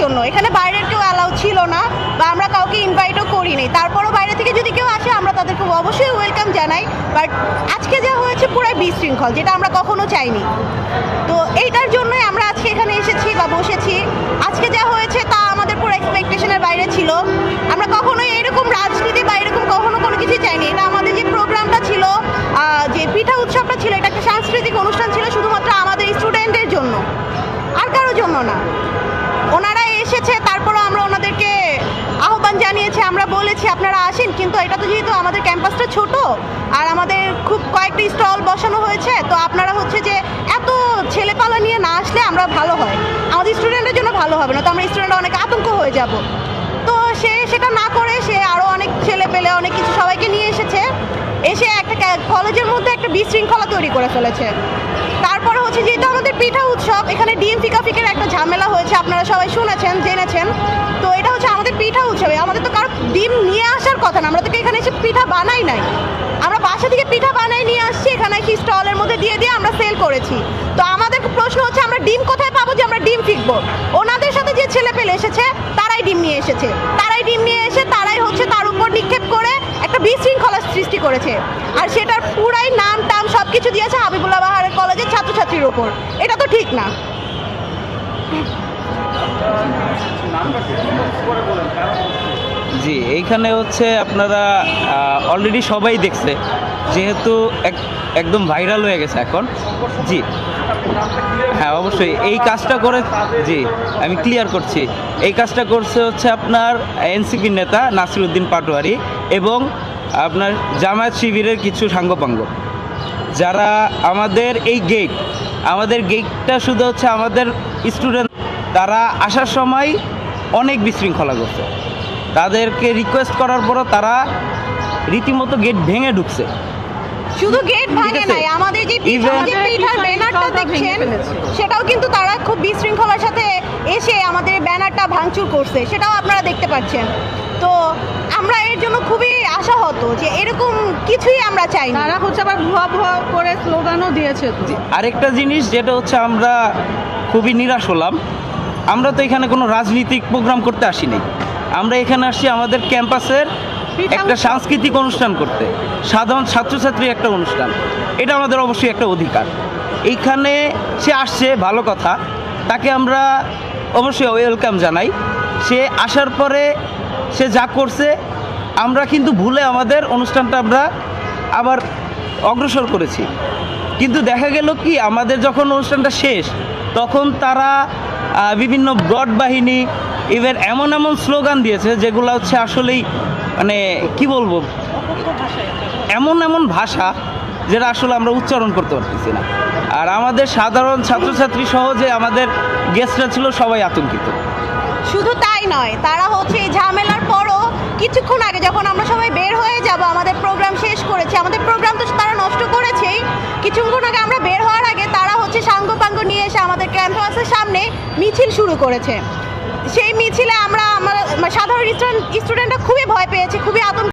এখানে বাইরের কেউ অ্যালাউ ছিল না বা আমরা কাউকে ইনভাইটও করিনি। তারপরও বাইরে থেকে যদি কেউ আসে, আমরা তাদেরকে অবশ্যই ওয়েলকাম জানাই। বাট আজকে যা হয়েছে পুরাই বিশৃঙ্খল, যেটা আমরা কখনো চাইনি। তো এইটার জন্যই আমরা আজকে এখানে এসেছি বা বসেছি। আজকে যা হয়েছে তা আমাদের পুরো এক্সপেকটেশনের বাইরে ছিল। আমরা কখনোই এরকম রাজনীতি বা এরকম কখনো কোনো কিছুই চাইনি। এটা আমাদের যে প্রোগ্রামটা ছিল যে পিঠা উৎসবটা ছিল, এটা একটা সাংস্কৃতিক অনুষ্ঠান ছিল শুধুমাত্র আমাদের স্টুডেন্টদের জন্য। আর কারোর জন্য না। ওনারা এসেছে, তারপরও আমরা ওনাদেরকে আহ্বান জানিয়েছি, আমরা বলেছি আপনারা আসেন, কিন্তু এটা তো যেহেতু আমাদের ক্যাম্পাসটা ছোট আর আমাদের খুব কয়েকটি স্টল বসানো হয়েছে, তো আপনারা হচ্ছে যে এত ছেলেপালা নিয়ে না আসলে আমরা ভালো হয়। আমাদের স্টুডেন্টের জন্য ভালো হবে না, তো আমরা স্টুডেন্ট অনেক আতঙ্ক হয়ে যাব। তো সে সেটা না করে সে আরও অনেক ছেলে পেলে, অনেক কিছু সবাইকে নিয়ে এসেছে, এসে একটা কলেজের মধ্যে একটা বিশৃঙ্খলা তৈরি করে ফেলেছে। হচ্ছে যেহেতু আমাদের পিঠা উৎসব। এখানে ডিম ফিকাফিকের একটা ঝামেলা হয়েছে, আপনারা সবাই শুনেছেন, জেনেছেন। তো এটা হচ্ছে আমাদের পিঠা উৎসবে। আমাদের তো কারও ডিম নিয়ে আসার কথা না, আমরা তো এখানে এসে পিঠা বানাই নাই? আমরা বাসা থেকে পিঠা বানাই নিয়ে আসছি, এখানে কি স্টলের মধ্যে দিয়ে দিয়ে আমরা সেল করেছি। তো আমাদের প্রশ্ন হচ্ছে, আমরা ডিম কোথায় পাবো যে আমরা ডিম ফিকবো? ওনাদের সাথে যে ছেলে পেলে এসেছে, তারাই ডিম নিয়ে এসেছে। তারাই ডিম নিয়ে এসে, তারাই হচ্ছে তার উপর নিক্ষেপ করে একটা বিশৃঙ্খলা সৃষ্টি করেছে। আর সেটার পুরাই নাম ওপর। এটা তো ঠিক না। জি, এইখানে হচ্ছে আপনারা অলরেডি সবাই দেখছে। যেহেতু এক- একদম ভাইরাল হয়ে গেছে এখন। জি। হ্যাঁ অবশ্যই। এই কাজটা করে, জি, আমি ক্লিয়ার করছি। এই কাজটা করছে হচ্ছে আপনার এনসিপির নেতা নাসিরুদ্দিন পাটোয়ারি এবং আপনার জামায়াত শিবিরের কিছু সাঙ্গপাঙ্গ। যারা আমাদের এই গেট আমাদের গেটটা শুধু হচ্ছে আমাদের স্টুডেন্ট তারা আসার সময় অনেক বিশৃঙ্খলা করছে। তাদেরকে রিকোয়েস্ট করার পরও তারা রীতিমতো গেট ভেঙে ঢুকছে। শুধু গেট ভাঙে নাই আমাদের যে পিঠার ব্যানারটা দেখছেন সেটাও কিন্তু তারা খুব বিশৃঙ্খলার সাথে এসে আমাদের ব্যানারটা ভাঙচুর করছে সেটাও আপনারা দেখতে পাচ্ছেন। তো আমরা এর জন্য খুবই আশাহত যে এরকম কিছুই আমরা চাই না তারা হচ্ছে আবার ভুয়া ভুয়া করে স্লোগানও দিয়েছে আরেকটা জিনিস যেটা হচ্ছে আমরা খুবই নিরাশ হলাম। আমরা তো এখানে কোনো রাজনৈতিক প্রোগ্রাম করতে আসিনি। আমরা এখানে আসছি আমাদের ক্যাম্পাসের একটা সাংস্কৃতিক অনুষ্ঠান করতে। সাধারণ ছাত্রছাত্রীর একটা অনুষ্ঠান। এটা আমাদের অবশ্যই একটা অধিকার। এইখানে সে আসছে ভালো কথা। তাকে আমরা অবশ্যই ওয়েলকাম জানাই। সে আসার পরে সে যা করছে আমরা কিন্তু ভুলে আমাদের অনুষ্ঠানটা আমরা আবার অগ্রসর করেছি। কিন্তু দেখা গেল কি, আমাদের যখন অনুষ্ঠানটা শেষ, তখন তারা বিভিন্ন ব্রড বাহিনী এবার এমন এমন স্লোগান দিয়েছে যেগুলো হচ্ছে আসলেই মানে কি বলব? এমন এমন ভাষা যেটা আসলে আমরা উচ্চারণ করতে পারতেছি না। আর আমাদের সাধারণ ছাত্রছাত্রী সহ যে আমাদের গেস্টরা ছিল সবাই আতঙ্কিত। শুধু তাই নয়, তারা হচ্ছে ঝামেলার পরও কিছুক্ষণ আগে যখন আমরা সবাই বের হয়ে যাব, আমাদের প্রোগ্রাম শেষ করেছে, আমাদের প্রোগ্রাম তো তারা নষ্ট করেছেই। কিছুক্ষণ আগে আমরা বের হওয়ার আগে তারা হচ্ছে সাঙ্গ পাঙ্গ নিয়ে এসে আমাদের ক্যাম্পাসের সামনে মিছিল শুরু করেছে। সেই মিছিলে আমরা, আমার, সাধারণ স্টুডেন্ট স্টুডেন্টরা খুবই ভয় পেয়েছে, খুবই আতঙ্ক